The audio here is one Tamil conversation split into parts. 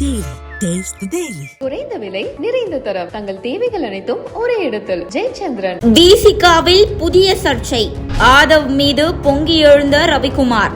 Daily. குறைந்த விலை நிறைந்த தரம். தங்கள் தேவைகள் அனைத்தும் ஒரே இடத்தில். ஜெயச்சந்திரன். விசிகாவில் புதிய சர்ச்சை. ஆதவ் மீது பொங்கி எழுந்த ரவிக்குமார்.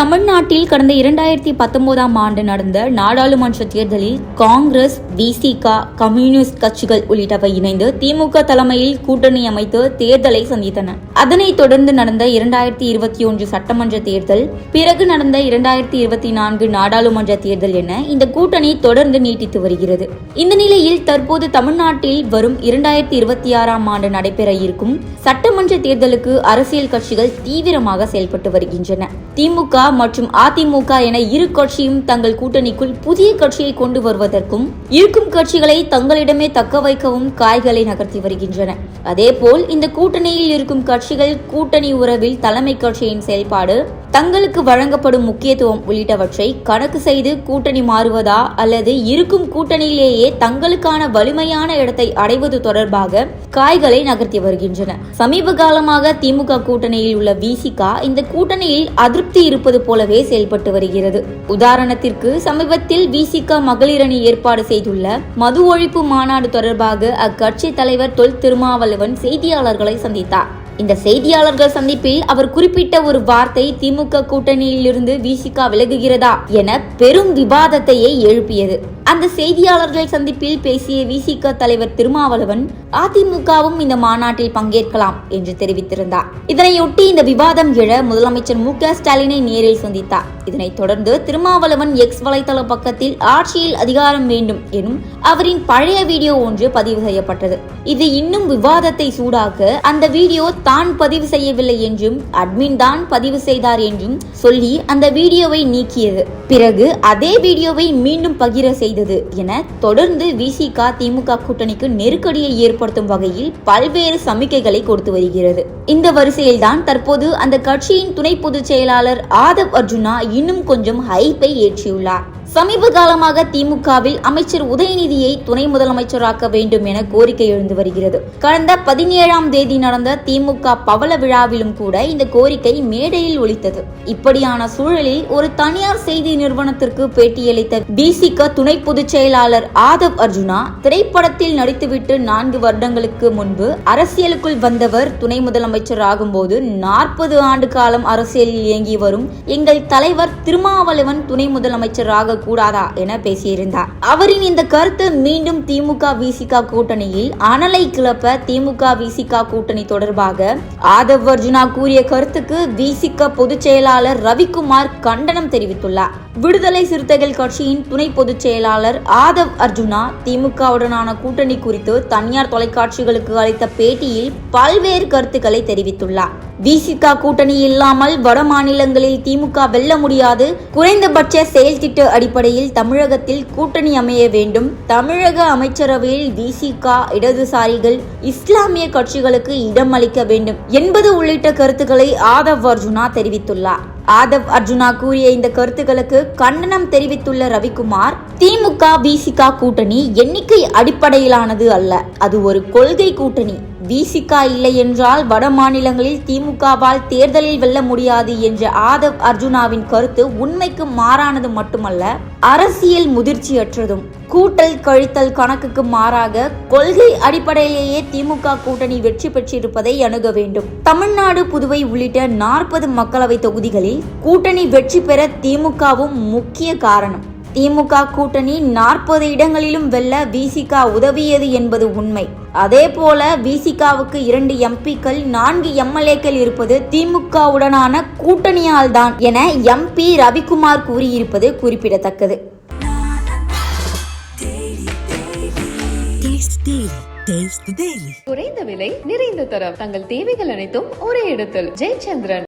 தமிழ்நாட்டில் கடந்த இரண்டாயிரத்தி பத்தொன்பதாம் ஆண்டு நடந்த நாடாளுமன்ற தேர்தலில் காங்கிரஸ் விசிகா கம்யூனிஸ்ட் கட்சிகள் உள்ளிட்டவை இணைந்து திமுக தலைமையில் கூட்டணி அமைத்து தேர்தலை சந்தித்தன. அதனைத் தொடர்ந்து நடந்த இரண்டாயிரத்தி இருபத்தி ஒன்று சட்டமன்ற தேர்தல் பிறகு நடந்த இரண்டாயிரத்தி இருபத்தி நான்கு நாடாளுமன்ற தேர்தல் என இந்த கூட்டணி தொடர்ந்து நீட்டித்து வருகிறது. இந்த நிலையில் தற்போது தமிழ்நாட்டில் வரும் இரண்டாயிரத்தி இருபத்தி ஆறாம் ஆண்டு நடைபெற இருக்கும் சட்டமன்ற தேர்தலுக்கு அரசியல் கட்சிகள் தீவிரமாக செயல்பட்டு வருகின்றன. திமுக மற்றும் அதிமுக என இரு கட்சியும் தங்கள் கூட்டணிக்குள் புதிய கட்சியை கொண்டு வருவதற்கும் இருக்கும் கட்சிகளை தங்களிடமே தக்க வைக்கவும் காய்களை நகர்த்தி வருகின்றன. அதேபோல் இந்த கூட்டணியில் இருக்கும் கட்சிகள் கூட்டணி உறவில் தலைமை கட்சியின் செயல்பாடு தங்களுக்கு வழங்கப்படும் முக்கியத்துவம் உள்ளிட்டவற்றை கணக்கு செய்து கூட்டணி மாறுவதா அல்லது இருக்கும் கூட்டணியிலேயே தங்களுக்கான வலிமையான இடத்தை அடைவது தொடர்பாக காய்களை நகர்த்தி வருகின்றன. சமீப காலமாக திமுக கூட்டணியில் உள்ள விசிகா இந்த கூட்டணியில் அதிருப்தி இருப்பது போலவே செயல்பட்டு வருகிறது. உதாரணத்திற்கு சமீபத்தில் விசிகா மகளிரணி ஏற்பாடு செய்துள்ள மது ஒழிப்பு மாநாடு தொடர்பாக அக்கட்சி தலைவர் தொல் திருமாவளவன் செய்தியாளர்களை சந்தித்தார். இந்த செய்தியாளர்கள் சந்திப்பில் அவர் குறிப்பிட்ட ஒரு வார்த்தை திமுக கூட்டணியிலிருந்து விசிகா விலகுகிறதா என பெரும் விவாதத்தையே எழுப்பியது. அந்த செய்தியாளர்கள் சந்திப்பில் பேசிய விசிக தலைவர் திருமாவளவன் அதிமுகவும் இந்த மாநாட்டில் பங்கேற்கலாம் என்று தெரிவித்திருந்தார். இதனையொட்டி இந்த விவாதம் எழ முதலமைச்சர் மு க ஸ்டாலினை நேரில் சந்தித்தார். இதனைத் தொடர்ந்து திருமாவளவன் எக்ஸ் வலைதள பக்கத்தில் ஆட்சியில் அதிகாரம் வேண்டும் எனும் அவரின் பழைய வீடியோ ஒன்று பதிவு செய்யப்பட்டது. இது இன்னும் விவாதத்தை சூடாக்க அந்த வீடியோ தான் பதிவு செய்யவில்லை என்றும் அட்மின் தான் பதிவு செய்தார் என்றும் சொல்லி அந்த வீடியோவை நீக்கியது. பிறகு அதே வீடியோவை மீண்டும் பகிர செய்தது என தொடர்ந்து விசிக திமுக கூட்டணிக்கு நெருக்கடியை ஏற்படுத்தும் வகையில் பல்வேறு சமிக்கைகளை கொடுத்து வருகிறது. இந்த வரிசையில்தான் தற்போது அந்த கட்சியின் துணை பொதுச் செயலாளர் ஆதவ் அர்ஜுனா இன்னும் கொஞ்சம் ஹைப்பை ஏற்றியுள்ளார். சமீப காலமாக திமுகவில் அமைச்சர் உதயநிதியை துணை முதலமைச்சராக்க வேண்டும் என கோரிக்கை எழுந்து வருகிறது. கடந்த பதினேழாம் தேதி நடந்த திமுக பவள விழாவிலும் கூட இந்த கோரிக்கை மேடையில் ஒலித்தது. இப்படியான சூழலில் ஒரு தனியார் செய்தி நிறுவனத்திற்கு பேட்டியளித்த பிசிக துணை பொதுச் செயலாளர் ஆதவ் அர்ஜுனா திரைப்படத்தில் நடித்துவிட்டு நான்கு வருடங்களுக்கு முன்பு அரசியலுக்குள் வந்தவர் துணை முதலமைச்சர் ஆகும்போது நாற்பது ஆண்டு காலம் அரசியலில் இயங்கி வரும் எங்கள் தலைவர் திருமாவளவன் துணை முதலமைச்சராக கூடாதா என பேசியிருந்தார். அவரின் இந்த கருத்து மீண்டும் திமுக விசிக கூட்டணியில் அனலை கிளப்ப திமுக விசிக கூட்டணி தொடர்பாக ஆதவ் அர்ஜுனா கூறிய கருத்துக்கு விசிக பொதுச் செயலாளர் ரவிக்குமார் கண்டனம் தெரிவித்துள்ளார். விடுதலை சிறுத்தைகள் கட்சியின் துணை பொதுச் செயலாளர் ஆதவ் அர்ஜுனா திமுகவுடனான கூட்டணி குறித்து தனியார் தொலைக்காட்சிகளுக்கு அளித்த பேட்டியில் பல்வேறு கருத்துக்களை தெரிவித்துள்ளார். விசிக கூட்டணி இல்லாமல் வட மாநிலங்களில் திமுக வெல்ல முடியாது. குறைந்தபட்ச செயல் திட்ட அடிப்படையில் தமிழகத்தில் கூட்டணி அமைய வேண்டும். தமிழக அமைச்சரவையில் விசிக இடதுசாரிகள் இஸ்லாமிய கட்சிகளுக்கு இடம் அளிக்க வேண்டும் என்பது உள்ளிட்ட கருத்துக்களை ஆதவ் அர்ஜுனா தெரிவித்துள்ளார். ஆதவ் அர்ஜுனா கூறிய இந்த கருத்துக்களுக்கு கண்டனம் தெரிவித்துள்ள ரவிக்குமார் திமுக விசிகா கூட்டணி எண்ணிக்கை அடிப்படையிலானது அல்ல. அது ஒரு கொள்கை கூட்டணி. விசிகா இல்லை என்றால் வட மாநிலங்களில் திமுகவால் தேர்தலில் வெல்ல முடியாது என்ற ஆதவ் அர்ஜுனாவின் கருத்து உண்மைக்கு மாறானது மட்டுமல்ல அரசியல் முதிர்ச்சியற்றதும். கூட்டல் கழித்தல் கணக்குக்கு மாறாக கொள்கை அடிப்படையிலேயே திமுக கூட்டணி வெற்றி பெற்றிருப்பதை அணுக வேண்டும். தமிழ்நாடு புதுவை உள்ளிட்ட நாற்பது மக்களவை தொகுதிகளில் கூட்டணி வெற்றி பெற திமுகவும் முக்கிய காரணம். திமுக கூட்டணி நாற்பது இடங்களிலும் வெல்ல விசிகா உதவியது என்பது உண்மை அதே போல விசிகாவுக்கு இரண்டு எம்பிக்கள் நான்கு எம்எல்ஏக்கள் இருப்பது திமுகவுடனான கூட்டணியால் தான் என எம்பி ரவிக்குமார் கூறியிருப்பது குறிப்பிடத்தக்கது Taste Daily. Taste the Daily. குறைந்த விலை நிறைந்த தரம் தங்கள் தேவைகள் அனைத்தும் ஒரே இடத்தில் ஜெயச்சந்திரன்